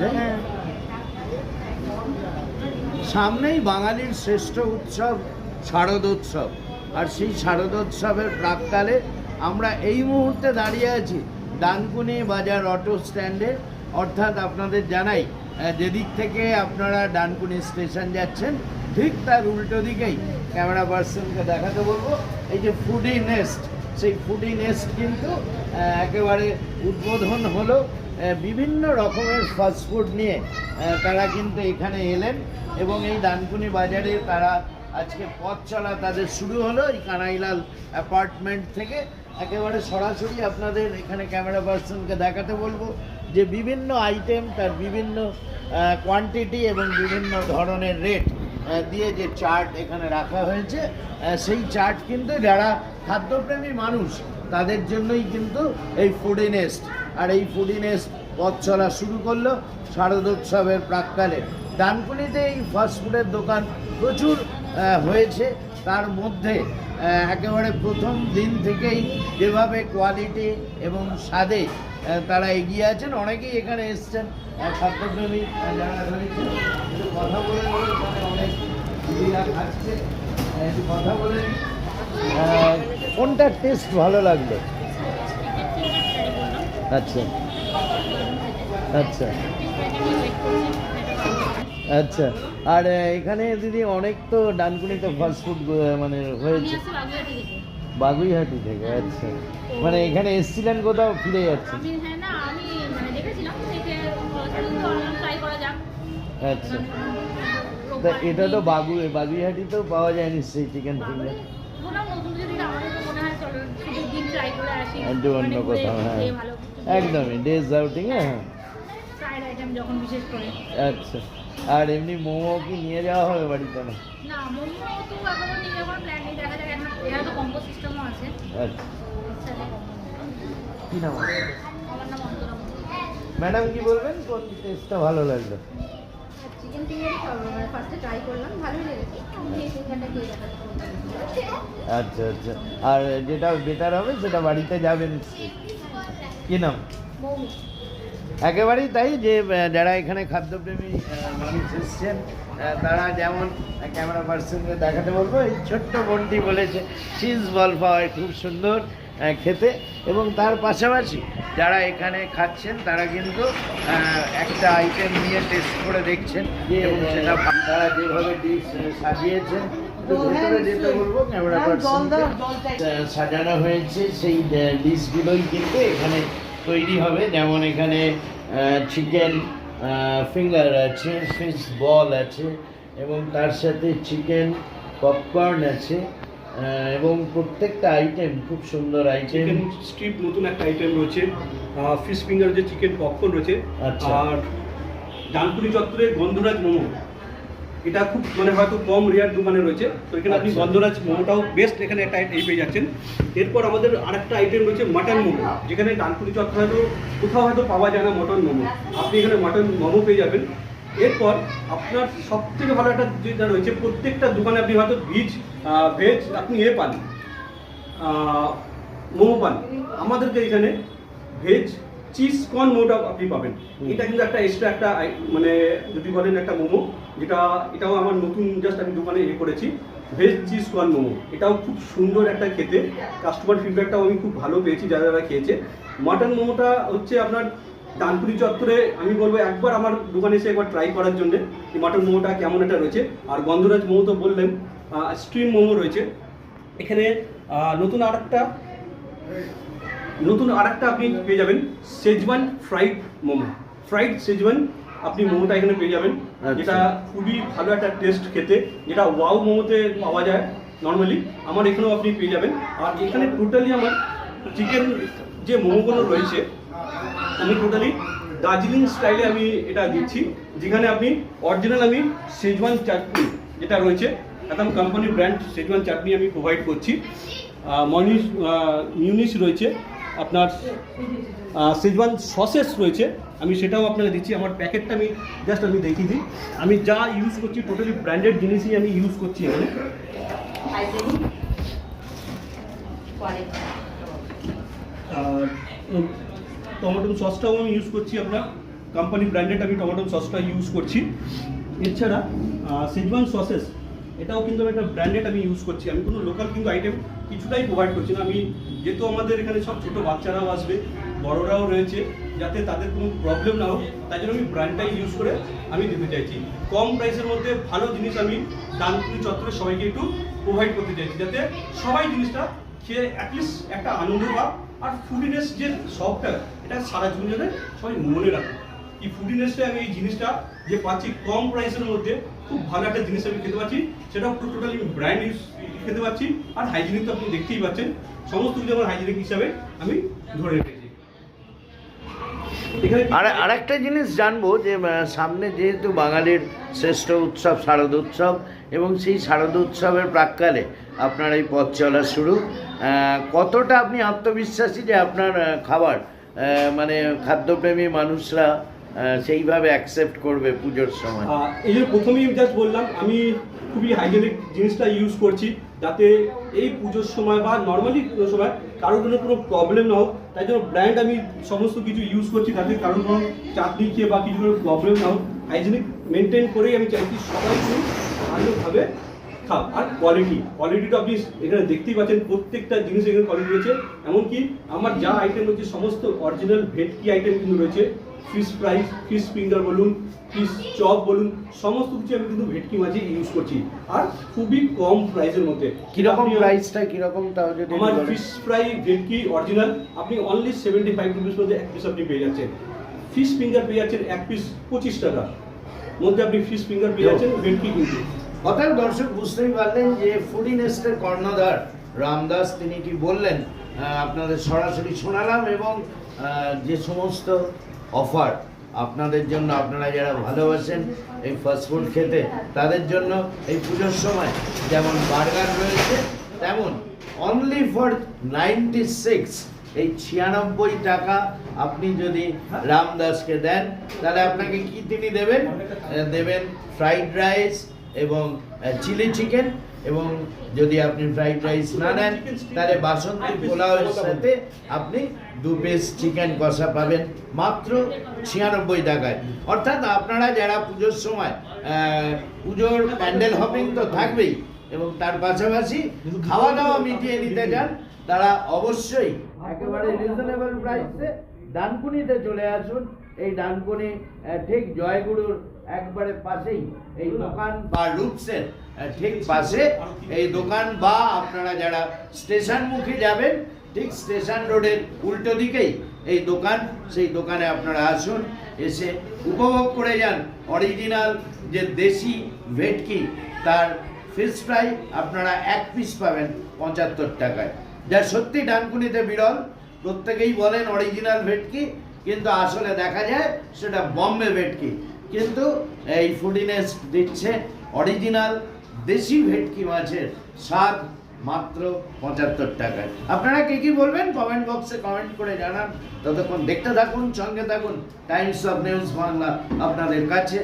হ্যাঁ। সামনেই বাঙালির শ্রেষ্ঠ উৎসব শারদোৎসব। আর সেই শারদোৎসবের প্রাককালে আমরা এই মুহূর্তে দাঁড়িয়ে আছি ডানকুনি বাজার অটো স্ট্যান্ডে। অর্থাৎ আপনাদের জানাই যেদিক থেকে আপনারা ডানকুনি স্টেশন যাচ্ছেন, ঠিক তার উল্টো দিকেই ক্যামেরা পার্সনকে দেখাতে বলব। এই যে ফুডি নেস্ট, সেই ফুডি নেস্ট কিন্তু একেবারে উদ্বোধন হলো। বিভিন্ন রকমের ফাস্টফুড নিয়ে তারা কিন্তু এখানে এলেন এবং এই ডানকুনি বাজারে তারা আজকে পথ চলা তাদের শুরু হলো। এই কানাইলাল অ্যাপার্টমেন্ট থেকে একেবারে সরাসরি আপনাদের এখানে ক্যামেরা পার্সনকে দেখাতে বলব যে বিভিন্ন আইটেম তার বিভিন্ন কোয়ান্টিটি এবং বিভিন্ন ধরনের রেট দিয়ে যে চার্ট এখানে রাখা হয়েছে সেই চার্ট কিন্তু যারা খাদ্যপ্রেমী মানুষ তাদের জন্যই কিন্তু এই ফুডি নেস্ট আর এই ফুডি নেস্ট পথ চলা শুরু করল শারদোৎসবের প্রাককালে। ডানকুনিতে এই ফাস্টফুডের দোকান প্রচুর হয়েছে। তার মধ্যে একেবারে প্রথম দিন থেকেই যেভাবে কোয়ালিটি এবং স্বাদে তারা এগিয়ে আছেন, অনেকেই এখানে এসছেন। খাদ্যপ্রেমী কথা বলে অনেক কথা বলে কোনটার টেস্ট ভালো লাগল? আচ্ছা আচ্ছা আচ্ছা আর এখানে দিদি অনেক তো ডানকুনিতে ফাস্টফুড মানে হয়েছে। বাগুইহাটি থেকে আচ্ছা। মানে এখানে এসছিলেন কোথাও ফিরে যাচ্ছেন? আমি হ্যাঁ মানে আচ্ছা। তা এটা তো বাগু বাগুইহাটিতেও পাওয়া যায় নিশ্চয়ই চিকেন ফিঙ্গার একটু অন্য মানে কোথাও হ্যাঁ। একদমই ডেজ আউটিং হ্যাঁ। আচ্ছা। আর এমনি মোমো কি নিয়ে যাওয়া হবে বাড়িতে? না না মোমো তো এখনও নিয়ে যাওয়ার প্ল্যান নেই দেখা যাক এখন তো কম্পো সিস্টেমও আছে। আচ্ছা। ইচ্ছা হলে combo। কি নাম? আমার নাম অন্তরা ম্যাডাম কি বলবেন? কোন টেস্টটা ভালো লাগল? চিকেন ফিঙ্গারই মানে ফার্স্টে ট্রাই করলাম ভালোই লেগেছে। আমি ফিঙ্গারটা খেয়ে দেখাতে আচ্ছা আচ্ছা। আর যেটা বেটার হবে সেটা বাড়িতে যাবে নিশ্চয়ই। কি নাম? একেবারেই তাই যে যারা এখানে খাদ্যপ্রেমী মানুষ এসছেন তারা যেমন ক্যামেরা পার্সনকে দেখাতে বলব এই ছোট্ট বোনটি বলেছে চিজ বল পাওয়ায় খুব সুন্দর। খেতে এবং তার পাশাপাশি যারা এখানে খাচ্ছেন তারা কিন্তু একটা আইটেম নিয়ে টেস্ট করে দেখছেন এবং সেটা তারা যেভাবে ডিশ সাজিয়েছেন ভেতরে যেতে বলব ক্যামেরা সাজানো হয়েছে সেই ডিশগুলোই কিন্তু এখানে তৈরি হবে। যেমন এখানে চিকেন ফিঙ্গার আছে ফিশ বল আছে এবং তার সাথে চিকেন পপকর্ন আছে। এবং প্রত্যেকটা আইটেম খুব সুন্দর আইটেম স্ট্রিপ নতুন একটা আইটেম রয়েছে। ফিশ ফিঙ্গার যে চিকেন পপকর্ন রয়েছে। আচ্ছা। আর ডানপুরি চত্বরের গন্ধরাজ মোমো। এটা খুব মানে হয়তো কম রেয়ার দোকানে রয়েছে। তো এখানে আপনি আচ্ছা। গন্ধরাজ মোমোটাও বেস্ট এখানে একটা এই পেয়ে যাচ্ছেন। এরপর আমাদের আরেকটা আইটেম রয়েছে মাটন মোমো। যেখানে ডানপুরি চত্বর হয়তো কোথাও হয়তো পাওয়া যায় না মটন মোমো। আপনি এখানে মাটন মোমো পেয়ে যাবেন। এরপর আপনার সব থেকে ভালো একটা যেটা রয়েছে প্রত্যেকটা দোকানে আপনি হয়তো ভিজ ভেজ আপনি এ পান মোমো পান। আমাদেরকে এখানে ভেজ চিজ কর্ন মোমোটা আপনি পাবেন। এটা কিন্তু একটা এক্সট্রা একটা মানে যদি বলেন একটা মোমো যেটা এটাও আমার নতুন জাস্ট আমি দোকানে ইয়ে করেছি ভেজ চিজ কর্ন মোমো। এটাও খুব সুন্দর একটা খেতে। কাস্টমার ফিডব্যাকটাও আমি খুব ভালো পেয়েছি যারা যারা খেয়েছে। মাটন মোমোটা হচ্ছে আপনার ডানপুরি চত্বরে আমি বলব একবার আমার দোকানে এসে একবার ট্রাই করার জন্য মাটন মোমোটা কেমন একটা রয়েছে। আর গন্ধরাজ মোমো তো বললেন স্ট্রিম মোমো রয়েছে। এখানে নতুন আর একটা নতুন আর একটা আপনি পেয়ে যাবেন schezwan fried momo. Fried schezwan আপনি মোমোটা এখানে পেয়ে যাবেন। আচ্ছা। যেটা খুবই ভালো একটা টেস্ট খেতে যেটা ওয়াও মোমোতে পাওয়া যায় নর্মালি আমার এখানেও আপনি পেয়ে যাবেন। আর এখানে টোটালি আমার চিকেন যে মোমোগুলো রয়েছে আমি টোটালি দার্জিলিং স্টাইলে আমি এটা দিচ্ছি। যেখানে আপনি অরিজিনাল আমি শেজওয়ান চাটনি যেটা রয়েছে একদম কোম্পানি ব্র্যান্ড শেজওয়ান চাটনি আমি প্রোভাইড করছি। মনিস মিউনিস রয়েছে, আপনার শেজওয়ান সসেস রয়েছে। আমি সেটাও আপনাকে দিচ্ছি, আমার প্যাকেটটা আমি জাস্ট আমি দেখিয়ে দিই। আমি যা ইউজ করছি টোটালি ব্র্যান্ডেড জিনিসই আমি ইউজ করছি এখানে। টমেটো সসটাও আমি ইউজ করছি আপনার। কোম্পানি ব্র্যান্ডেড আমি টমেটো সসটা ইউজ করছি। এছাড়া সেজওয়ান সসেস এটাও কিন্তু আমি একটা ব্র্যান্ডেড আমি ইউজ করছি। আমি কোনো লোকাল কিন্তু আইটেম কিছুটাই প্রোভাইড করছি না। আমি যেহেতু আমাদের এখানে সব ছোটো বাচ্চারাও আসবে, বড়রাও রয়েছে, যাতে তাদের কোনো প্রবলেম না হোক, তাই জন্য আমি ব্র্যান্ডটাই ইউজ করে আমি দিতে চাইছি। কম প্রাইসের মধ্যে ভালো জিনিস আমি ডানপুরি চত্বরে সবাইকে একটু প্রোভাইড করতে চাইছি, যাতে সবাই জিনিসটা খেয়ে অ্যাটলিস্ট একটা আনন্দ পাক আর ফুডিনেস যে শখটা এটা সারা জীবন যাতে সবাই মনে রাখে। এই ফুডিনেসটা আমি এই জিনিসটা যে পাচ্ছি কম প্রাইসের মধ্যে, খুব ভালো একটা জিনিস আমি খেতে পাচ্ছি। সেটাও পুরো টোটালি ব্র্যান্ড ইউজ খেতে পাচ্ছি। আর হাইজিনিক তো আপনি দেখতেই পাচ্ছেন। সমস্ত কিছু আমার হাইজিনিক হিসাবে আমি ধরে রেখেছি। আর, আরেকটা জিনিস জানব যে সামনে যেহেতু বাঙালির শ্রেষ্ঠ উৎসব শারদ উৎসব এবং সেই শারদ উৎসবের প্রাককালে আপনার এই পথ চলা শুরু কতটা আপনি আত্মবিশ্বাসী যে আপনার খাবার মানে খাদ্যপ্রেমী মানুষরা সেইভাবে অ্যাকসেপ্ট করবে পুজোর সময়। এই যে প্রথমেই জাস্ট বললাম, আমি খুবই হাইজেনিক জিনিসটা ইউজ করছি, যাতে এই পুজোর সময় বা নর্মালি কোনো সময় কারোর জন্য কোনো প্রবলেম না হোক তাই জন্য ব্র্যান্ড আমি সমস্ত কিছু ইউজ করছি যাতে কারোর কোনো চাটনি খেয়ে বা কিছু কোনো প্রবলেম না হোক হাইজেনিক মেনটেন করেই আমি চাইছি সবাই ভালোভাবে খাও আর কোয়ালিটি কোয়ালিটিটা আপনি এখানে দেখতেই পাচ্ছেন, প্রত্যেকটা জিনিস এখানে কোয়ালিটি রয়েছে। এমনকি আমার যা আইটেম রয়েছে, সমস্ত অরিজিনাল ভেটকি আইটেম কিন্তু রয়েছে। ফিশ ফ্রাই ফিশ ফিঙ্গার বলুন ফিশ চপ বলুন সমস্ত কিছু আমি কিন্তু ভেটকি মাঝে ইউজ করছি। আর খুবই কম প্রাইসের মধ্যে। কীরকম প্রাইসটা কীরকম তাও যদি আমার। ফিশ ফ্রাই ভেটকি অরিজিনাল আপনি অনলি সেভেন্টি ফাইভ রুপিস মধ্যে এক পিস আপনি পেয়ে যাচ্ছেন। ফিশ ফিঙ্গার পেয়ে যাচ্ছেন এক পিস পঁচিশ টাকা। মধ্যে আপনি ফিশ ফিঙ্গার পেয়ে যাচ্ছেন ভেটকি কিন্তু। অতএব দর্শক বুঝতেই পারলেন যে ফুডিনেস্টের কর্ণধার রামদাস তিনি কি বললেন আহ, আপনাদের সরাসরি শোনালাম এবং যে সমস্ত অফার। আপনাদের জন্য আপনারা যারা ভালোবাসেন এই ফাস্টফুড খেতে, তাদের জন্য এই পুজোর সময় যেমন বার্গার রয়েছে, তেমন অনলি ফর নাইনটি সিক্স এই ছিয়ানব্বই টাকা আপনি যদি রামদাসকে দেন, তাহলে আপনাকে কি তিনি দেবেন? দেবেন ফ্রাইড রাইস এবং চিলি চিকেন এবং যদি আপনি ফ্রাইড রাইস না নেন তাহলে বাসন্তী পোলাওয়ের সাথে আপনি দু পিস চিকেন কষা পাবেন মাত্র ছিয়ানব্বই টাকায়। অর্থাৎ আপনারা যারা পুজোর সময় পুজোর প্যান্ডেল হপিং তো থাকবেই এবং তার পাশাপাশি খাওয়া দাওয়া মিটিয়ে নিতে চান তারা অবশ্যই একেবারে রিজনেবল প্রাইসে ডানকুনিতে চলে আসুন। এই ডানকুনি ঠিক জয়গুরুর একবারে পাশেই এই দোকান বা রুটসের ঠিক পাশে এই দোকান বা আপনারা যারা স্টেশন মুখে যাবেন, ঠিক স্টেশন রোডের উল্টো দিকেই এই দোকান, সেই দোকানে আপনারা আসুন, এসে উপভোগ করে যান। অরিজিনাল যে দেশি ভেটকি, তার ফিশ ফ্রাই আপনারা এক পিস পাবেন পঁচাত্তর টাকায়। যা সত্যি ডানকুনিতে বিরল, প্রত্যেকেই বলেন অরিজিনাল ভেটকি কিন্তু আসলে দেখা যায় সেটা বম্বে ভেটকি। কিন্তু এই ফুডিনেস দিচ্ছে অরিজিনাল দেশি ভেটকি মাছের স্বাদ মাত্র পঁচাত্তর টাকায়। আপনারা কে কি বলবেন? কমেন্ট বক্সে কমেন্ট করে জানান। ততক্ষণ দেখতে থাকুন, সঙ্গে থাকুন, টাইমস অফ নিউজ বাংলা আপনাদের কাছে।